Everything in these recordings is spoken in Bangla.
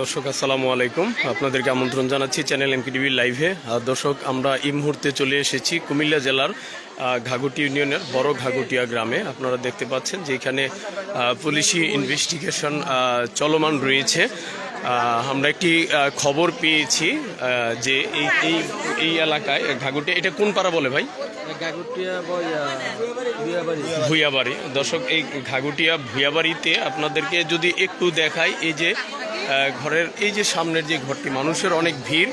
দর্শক, আসসালামু আলাইকুম। আপনাদেরকে আমন্ত্রণ জানাচ্ছি চ্যানেল এমকি টিভি লাইভে দর্শক, আমরা এই মুহূর্তে চলে এসেছি কুমিল্লা জেলার ঘাগুটি ইউনিয়নের বড় ঘাগুটিয়া গ্রামে। আপনারা দেখতে পাচ্ছেন যে এখানে পুলিশি ইনভেস্টিগেশন চলমান রয়েছে। আমরা একটি খবর পেয়েছি যে এই এই এই এলাকায় ঘাগুটিয়া এটা কোন পাড়া বলে ভাই? ভুইয়াবাড়ি। দর্শক এই ঘাগুটিয়া ভুইয়াবাড়িতে আপনাদেরকে যদি একটু দেখাই এই যে ঘরের এই যে সামনের যে ঘরটি মানুষের অনেক ভিড়।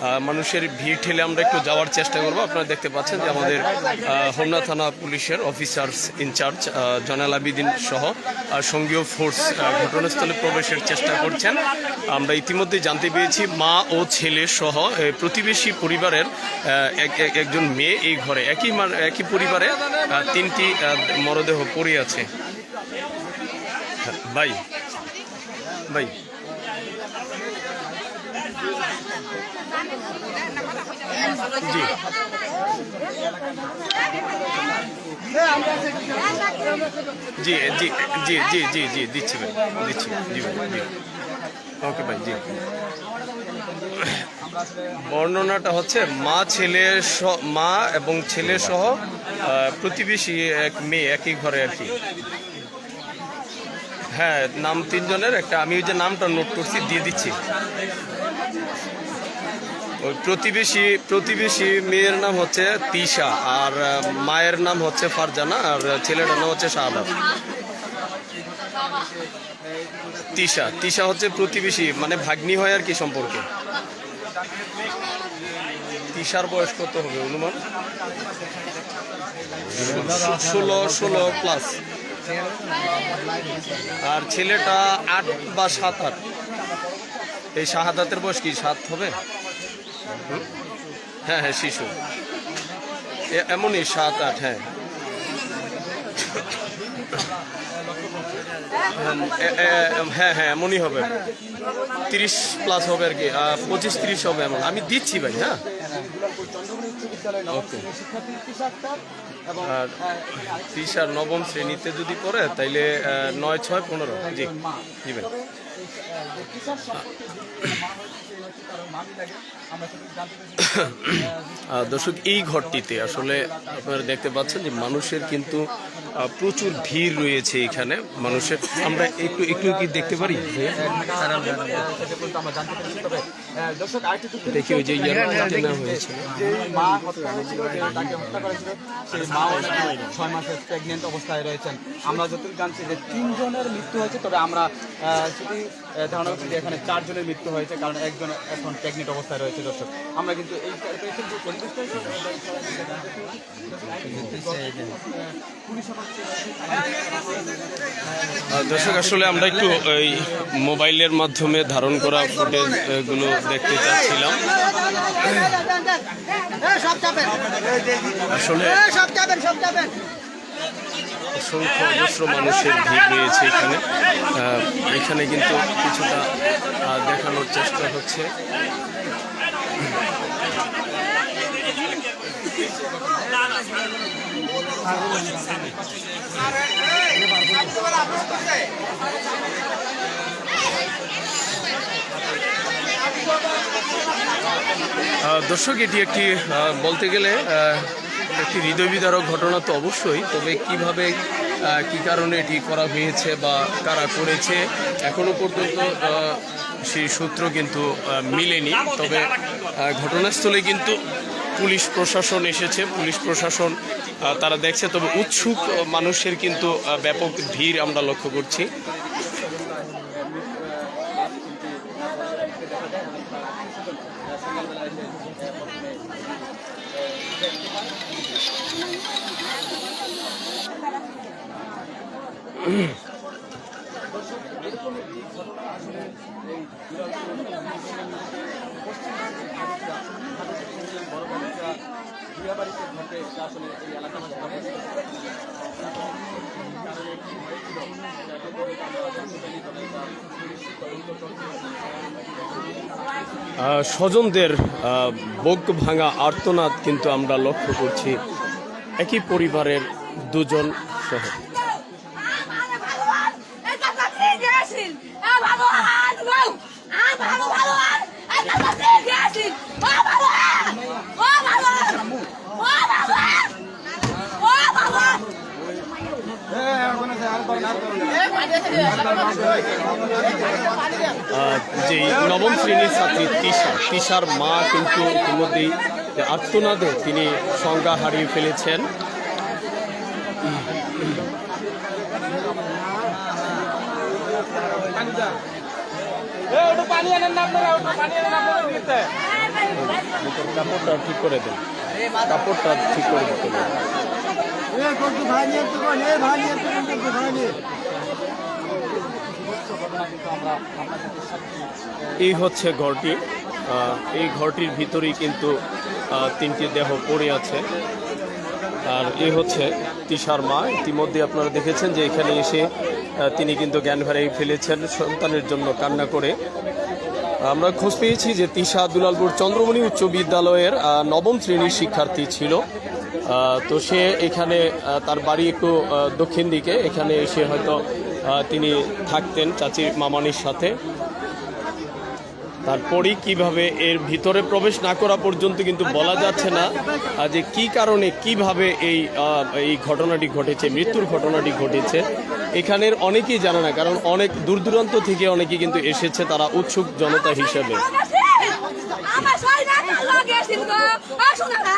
মানুষের ভিড় ঠেলে আমরা একটু যাওয়ার চেষ্টা করব। আপনারা দেখতে পাচ্ছেন যে আমাদের হোমনা থানা পুলিশের অফিসার্স ইনচার্জ জনাল আবিদিন সহ সঙ্গীয় ফোর্স ঘটনাস্থলে প্রবেশের চেষ্টা করছেন। আমরা ইতিমধ্যে জানতে পেরেছি মা ও ছেলে সহ প্রতিবেশী পরিবারের এক- এক- একজন মেয়ে এই ঘরে। একই একই পরিবারে তিনটি মরদেহ পড়ে আছে। ভাই ভাই জি। জি জি জি জি জি জি, দিচ্ছি ভাই, দিচ্ছি জি জি। ওকে ভাই, জি। বর্ণনাটা হচ্ছে, মা, ছেলে সহ মা এবং ছেলে সহ প্রতিবেশী এক মেয়ে, একই ঘরে আর কি। হ্যাঁ নাম তিনজনের একটা, আমি ওই যে নামটা নোট করছি, দিয়ে দিচ্ছি। ওই প্রতিবেশী প্রতিবেশী মেয়ের নাম হচ্ছে তিশা আর মায়ের নাম হচ্ছে ফারজানা আর ছেলেটার নাম হচ্ছে শাহাদাত তিশা তিশা হচ্ছে প্রতিবেশী মানে ভাগ্নি হয় আর কি সম্পর্কে। তিশার বয়স কত হবে অনুমান? ষোলো ষোলো প্লাস আর ছেলেটা আট বা সাত আট। এই শাহাদাতের বয়স কি, সাত হবে? হ্যাঁ হ্যাঁ শিশু। এমনই সাত, আট হ্যাঁ। এ- হ্যাঁ হ্যাঁ এমনই হবে। তিরিশ প্লাস হবে আর কি পঁচিশ, তিরিশ হবে এমন। আমি দিচ্ছি ভাই হ্যাঁ। ওকে। আর নবম শ্রেণীতে যদি পড়ে তাইলে নয়, ছয়, পনেরো। জি জি ভাই। দর্শক এই ঘরটিতে আসলে আপনারা দেখতে পাচ্ছেন যে মানুষের কিন্তু প্রচুর ভিড় রয়েছে এখানে। মানুষের আমরা একটু একটু কি দেখতে পারি? দেখি ওই যে কেনা হয়েছে। ছয় মাসের প্রেগনেন্ট অবস্থায় রয়েছেন আমরা যতটুকু জানছি যে তিনজনের মৃত্যু হয়েছে তবে আমরা আহ, ধারণা করছি যে এখানে চারজনের মৃত্যু হয়েছে কারণ একজন এখন প্রেগনেন্ট অবস্থায় রয়েছে দর্শক আমরা কিন্তু এই দর্শক আসলে আমরা একটু এই মোবাইলের মাধ্যমে ধারণ করা ফুটেজগুলো দেখতে চাচ্ছিলাম আসলে অসংখ্য অজস্র মানুষের ভিড় রয়েছে এখানে। এখানে কিন্তু কিছুটা দেখানোর চেষ্টা হচ্ছে। দর্শক, এটি একটি বলতে গেলে একটি হৃদয় বিদারক ঘটনা তো অবশ্যই, তবে কীভাবে কি কারণে এটি করা হয়েছে বা কারা করেছে, এখনও পর্যন্ত সেই সূত্র কিন্তু মিলেনি। তবে ঘটনাস্থলে কিন্তু পুলিশ প্রশাসন এসেছে। পুলিশ প্রশাসন তারা দেখছে, তবে উৎসুক মানুষের কিন্তু ব্যাপক ভিড় আমরা লক্ষ্য করছি। স্বজনদের বুক ভাঙা আর্তনাদ কিন্তু আমরা লক্ষ্য করছি একই পরিবারের দুজন সহ। যে নবম শ্রেণির ছাত্রী তিশা, তিশার মা কিন্তু ইতিমধ্যেই আত্মনাদে তিনি সংজ্ঞা হারিয়ে ফেলেছেন। কাপড়টা ঠিক করে দেন। কাপড়টা ঠিক করে দিতে এই হচ্ছে ঘরটি। এই ঘরটির ভিতরেই কিন্তু তিনটি দেহ পড়ে আছে। আর এ হচ্ছে তিশার মা। ইতিমধ্যে আপনারা দেখেছেন যে এখানে এসে তিনি কিন্তু জ্ঞান হারিয়ে ফেলেছেন সন্তানের জন্য কান্না করে। আমরা খোঁজ পেয়েছি যে তিশা দুলালপুর চন্দ্রমণি উচ্চ বিদ্যালয়ের নবম শ্রেণির শিক্ষার্থী ছিল। তো সে এখানে তার বাড়ি একটু দক্ষিণ দিকে। এখানে এসে হয়তো তিনি থাকতেন চাচি মামানির সাথে। তারপরেই কীভাবে এর ভিতরে প্রবেশ না করা পর্যন্ত কিন্তু বলা যাচ্ছে না যে কি কারণে কীভাবে এই এই ঘটনাটি ঘটেছে, মৃত্যুর ঘটনাটি ঘটেছে, এখানের অনেকেই জানে না, কারণ অনেক দূর দূরান্ত থেকে অনেকেই কিন্তু এসেছে তারা উৎসুক জনতা হিসেবে। আমার সইনা কালো গেছিল গো। আসুনা না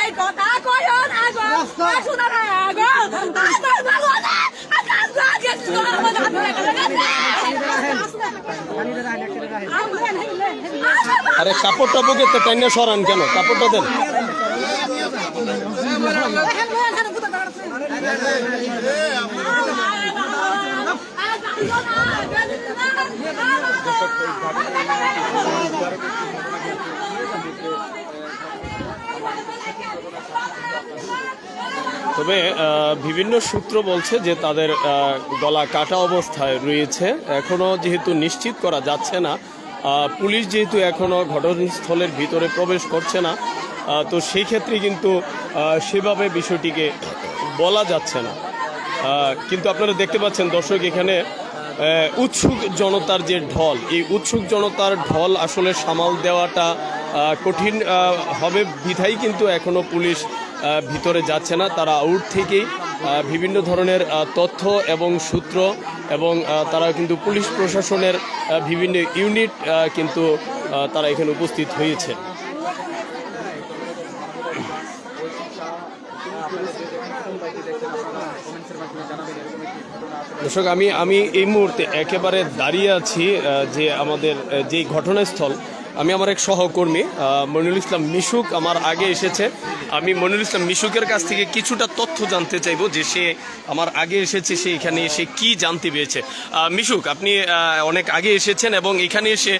এই কথা কইও না গো। আসুনা না আমার ভালো না। আকাশ গো গেছিল আমার আরে কাপড়টা বুকে তো টাইনে সরান কেন? কাপড়টা দেন। তবে বিভিন্ন সূত্র বলছে যে তাদের গলা কাটা অবস্থায় রয়েছে। এখনও যেহেতু নিশ্চিত করা যাচ্ছে না পুলিশ যেহেতু এখনও ঘটনাস্থলের ভিতরে প্রবেশ করছে না তো সেই ক্ষেত্রে কিন্তু সেভাবে বিষয়টিকে বলা যাচ্ছে না। কিন্তু আপনারা দেখতে পাচ্ছেন দর্শক এখানে উৎসুক জনতার যে ঢল, এই উৎসুক জনতার ঢল আসলে সামাল দেওয়াটা কঠিন হবে বিধাই কিন্তু এখনও পুলিশ ভিতরে যাচ্ছে না। তারা আউট থেকেই বিভিন্ন ধরনের তথ্য এবং সূত্র এবং তারা কিন্তু পুলিশ প্রশাসনের বিভিন্ন ইউনিট কিন্তু তারা এখানে উপস্থিত হয়েছে। দর্শক আমি আমি এই মুহূর্তে একেবারে দাঁড়িয়ে আছি যে আমাদের যেই ঘটনাস্থল আমি আমার এক সহকর্মী আহ, মনিরুল ইসলাম মিশুক আমার আগে এসেছে। আমি মনিরুল ইসলাম মিশুকের কাছ থেকে কিছুটা তথ্য জানতে চাইব যে সে আমার আগে এসেছে সে এখানে এসে কি জানতে পেরেছে। আহ, মিশুক আপনি অনেক আগে এসেছেন এবং এখানে এসে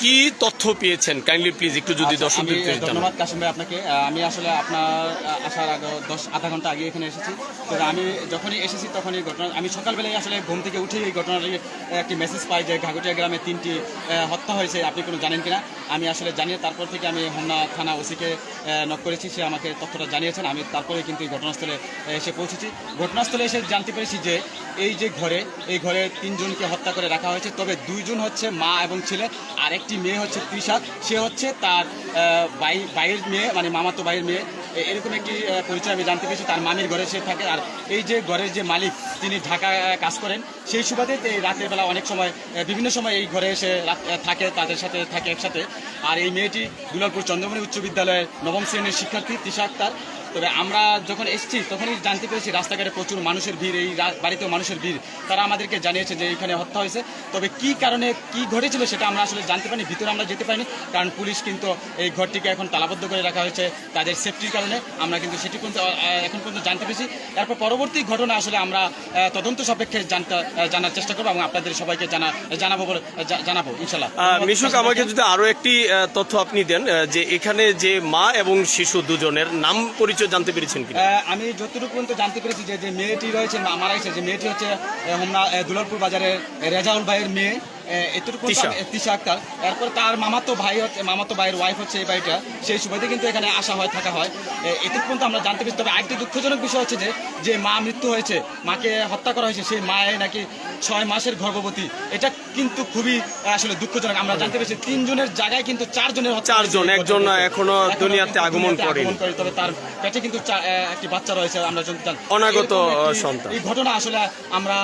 কি তথ্য পেয়েছেন? কাইন্ডলি প্লিজ একটু যদি আচ্ছা, আমি দর্শকদের ধন্যবাদ কাশিম ভাই আপনাকে আমি আসলে আপনার আসার আগে দশ আধা ঘণ্টা আগে এখানে এসেছি। তো আমি যখনই এসেছি তখনই ঘটনা আমি সকালবেলায় আসলে ঘুম থেকে উঠে এই ঘটনাটি একটি মেসেজ পাই যে ঘাগটিয়া গ্রামে তিনটি হত্যা হয়েছে। আপনি কোনো জানেন কিনা আমি আসলে জানিয়ে তারপর থেকে আমি হোমনা থানা ওসিকে নক করেছি। সে আমাকে তথ্যটা জানিয়েছেন, আমি তারপরে কিন্তু এই ঘটনাস্থলে এসে পৌঁছেছি। ঘটনাস্থলে এসে জানতে পেরেছি যে এই যে ঘরে, এই ঘরে তিনজনকে হত্যা করে রাখা হয়েছে, তবে দুইজন হচ্ছে মা এবং ছেলে আর একটি মেয়ে হচ্ছে তৃষা। সে হচ্ছে তার বাই বাইয়ের মেয়ে মানে মামাতো বাইয়ের মেয়ে। এরকম একটি পরিচয় আমি জানতে পেরেছি। তার মামির ঘরে সে থাকে। আর এই যে ঘরের যে মালিক, তিনি ঢাকা কাজ করেন। সেই সুবাদে এই রাতের বেলা অনেক সময় বিভিন্ন সময় এই ঘরে এসে থাকে, তাদের সাথে থাকে একসাথে। আর এই মেয়েটি দুলালপুর চন্দ্রমণি উচ্চ বিদ্যালয়ের নবম শ্রেণির শিক্ষার্থী তৃষা আক্তার। তবে আমরা যখন এসেছি, তখনই জানতে পেরেছি রাস্তাঘাটে প্রচুর মানুষের ভিড়, এই বাড়িতেও মানুষের ভিড়। তারা আমাদেরকে জানিয়েছে যে এখানে হত্যা হয়েছে। তবে কি কারণে কি ঘটেছিল সেটা আমরা আসলে জানতে পারিনি, ভিতরে আমরা যেতে পারিনি। কারণ পুলিশ কিন্তু এই ঘরটিকে এখন তালাবদ্ধ করে রাখা হয়েছে তাদের সেফটির কারণে। আমরা কিন্তু সেটি পর্যন্ত এখন পর্যন্ত জানতে পেরেছি। তারপর পরবর্তী ঘটনা আসলে আমরা তদন্ত সাপেক্ষে জানতে জানার চেষ্টা করব এবং আপনাদের সবাইকে জানা, জানাব বলে জানাব ইনশাল্লাহ মিশুক, আমাকে যদি আরও একটি তথ্য আপনি দেন যে এখানে যে মা এবং শিশু দুজনের নাম পরিচয় জানতে পেরেছেন কি আমি যতটুকু পর্যন্ত জানতে পেরেছি যে যে মেয়েটি রয়েছে, মারা গেছে, যে মেয়েটি হচ্ছে হোমনা দুলারপুর বাজারের রেজাউল ভাইয়ের মেয়ে। এতটুকু তিশা। আক্তার। এরপর তার মামাতো ভাই হচ্ছে মামাতো ভাইয়ের ওয়াইফ হচ্ছে এই বাড়িটা। সেই সুবাদে কিন্তু এখানে আসা হয় থাকা হয়। এ, এটুকু পর্যন্ত আমরা জানতে পেরেছি। তবে একটি দুঃখজনক বিষয় হচ্ছে যে যে মা মৃত্যু হয়েছে মাকে হত্যা করা হয়েছে সেই মায়ের নাকি ছয় মাসের গর্ভবতী। এটা কিন্তু খুবই আসলে দুঃখজনক। আমরা জানতে পেরেছি তিনজনের জায়গায় কিন্তু চারজনের চারজন, একজন। এখনও দুনিয়াতে আগমন করে, তবে তার পেটে কিন্তু একটি বাচ্চা রয়েছে। আমরা অনাগত, সন্তান। এই ঘটনা আসলে আমরা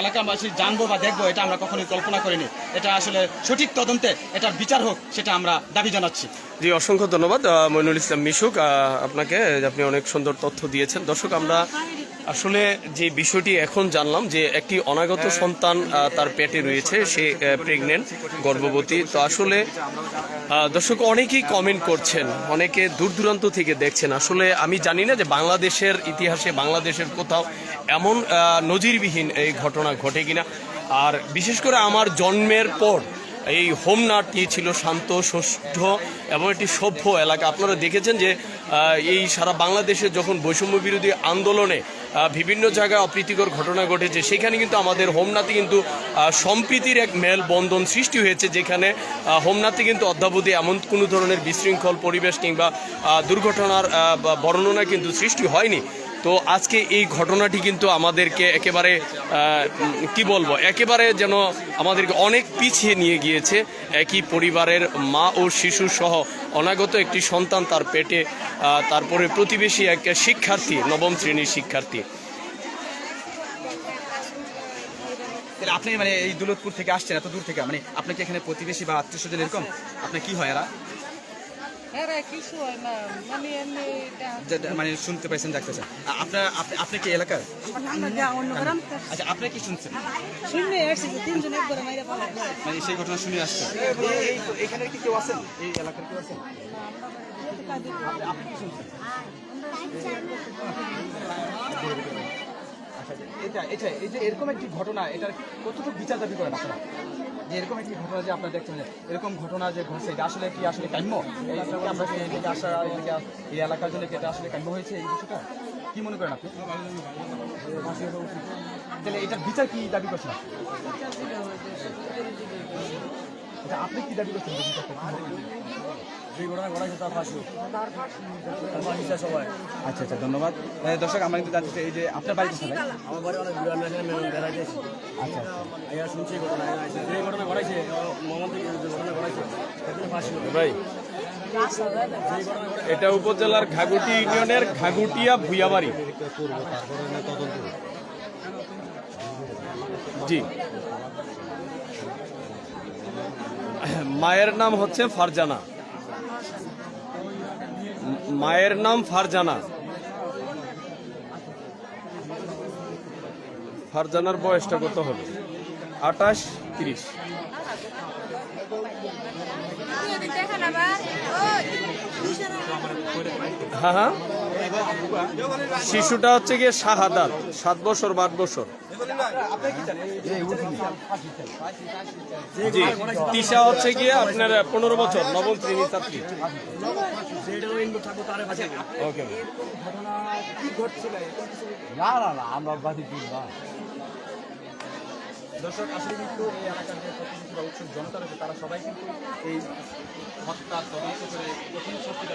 এলাকাবাসী জানব বা দেখব এটা আমরা কখনোই কল্পনা করিনি। এটা আসলে সঠিক তদন্তে এটার বিচার হোক, সেটা আমরা দাবি জানাচ্ছি। জি, অসংখ্য ধন্যবাদ মইনুল ইসলাম মিশুক। আপনাকে আপনি অনেক সুন্দর তথ্য দিয়েছেন। দর্শক, আমরা আসলে যে বিষয়টি এখন জানলাম যে একটি অনাগত সন্তান তার পেটে রয়েছে, সে প্রেগনেন্ট গর্ভবতী। তো আসলে দর্শক, অনেকেই কমেন্ট করছেন, অনেকে দূর দূরান্ত থেকে দেখছেন। আসলে আমি জানি না যে বাংলাদেশের ইতিহাসে বাংলাদেশের কোথাও এমন নজিরবিহীন এই ঘটনা ঘটে কিনা। আর বিশেষ করে আমার জন্মের পর এই হোমনাটি ছিল শান্ত সুষ্ঠ এবং একটি সভ্য এলাকা। আপনারা দেখেছেন যে এই সারা বাংলাদেশে যখন বৈষম্য বিরোধী আন্দোলনে বিভিন্ন জায়গায় অপ্রীতিকর ঘটনা ঘটেছে সেখানে কিন্তু আমাদের হোমনাতে কিন্তু সম্প্রীতির এক মেল বন্ধন সৃষ্টি হয়েছে যেখানে আহ, হোমনাতে কিন্তু অদ্যাবধি এমন কোনো ধরনের বিশৃঙ্খল পরিবেশ কিংবা দুর্ঘটনার বর্ণনা কিন্তু সৃষ্টি হয়নি। তো আজকে এই ঘটনাটি কিন্তু আমাদেরকে একেবারে কি বলব, একেবারে যেন আমাদেরকে অনেক পিছিয়ে নিয়ে গিয়েছে। একই পরিবারের মা ও শিশু সহ অনাগত একটি সন্তান তার পেটে তারপরে প্রতিবেশী এক শিক্ষার্থী, নবম শ্রেণির শিক্ষার্থী। আপনি মানে এই দুলতপুর থেকে আসছেন, এত দূর থেকে মানে আপনাকে এখানে প্রতিবেশী বা আত্মীয় স্বজন এরকম? আপনার কি হয় এরা? মানে এমনি এটা- যে- মানে শুনতে পাইছেন ডাক্তার স্যার আপনার আপনি আপনি কি এলাকার? আচ্ছা আপনি কি শুনছেন? শুনে আসছি তিনজন একবারে মাইরা পালা মানে সেই ঘটনা শুনে আসছেন। এখানে কি কেউ আছেন? এই এলাকার কেউ আছেন? আপনি কি শুনছেন? এটা এটা, এই যে এরকম একটি ঘটনা, এটার কতটুকু বিচার দাবি করেন আপনারা? যে এরকম একটি ঘটনা যে আপনারা দেখছেন, যে এরকম ঘটনা যে ঘটছে, এটা আসলে কি আসলে কাম্য? আমরা এদিকে আসা, এই এলাকার জন্য এটা আসলে কাম্য হয়েছে, এই বিষয়টা? কি মনে করেন আপনি? তাহলে এটার বিচার কি দাবি করছেন আপনি কি দাবি করছেন? আচ্ছা আচ্ছা ধন্যবাদ। দর্শক আমরা কিন্তু জানতে চাই এই যে আপনার বাড়ি কোথায় আমার বাড়ি অনেক দূরে আমরা মেমন বেড়াইতে আচ্ছা। আইয়া শুনছি ঘটনা যে ঘটনা ঘটাইছে মোহাম্মদ ঘটনা ঘটাইছে ফাঁসি ভাই এটা উপজেলার ঘাগুটি ইউনিয়নের ঘাগুটিয়া ভুইয়াবাড়ি। জি। মায়ের নাম হচ্ছে ফারজানা। মায়ের নাম ফারজানা। ফারজানার বয়সটা কত হবে? আঠাশ তিরিশ। হ্যাঁ হ্যাঁ। শিশুটা হচ্ছে গিয়ে শাহাদাত সাত বছর বা আট বছর। জি তিশা হচ্ছে গিয়ে আপনার পনেরো বছর নবম শ্রেণির ছাত্রী। না না না আমরা দর্শক আসলে কিন্তু এই এলাকার যে প্রতিনিধি বা উৎসুক জনতা রয়েছে তারা সবাই কিন্তু এই হত্যা তদন্ত করে প্রথম সত্যিটা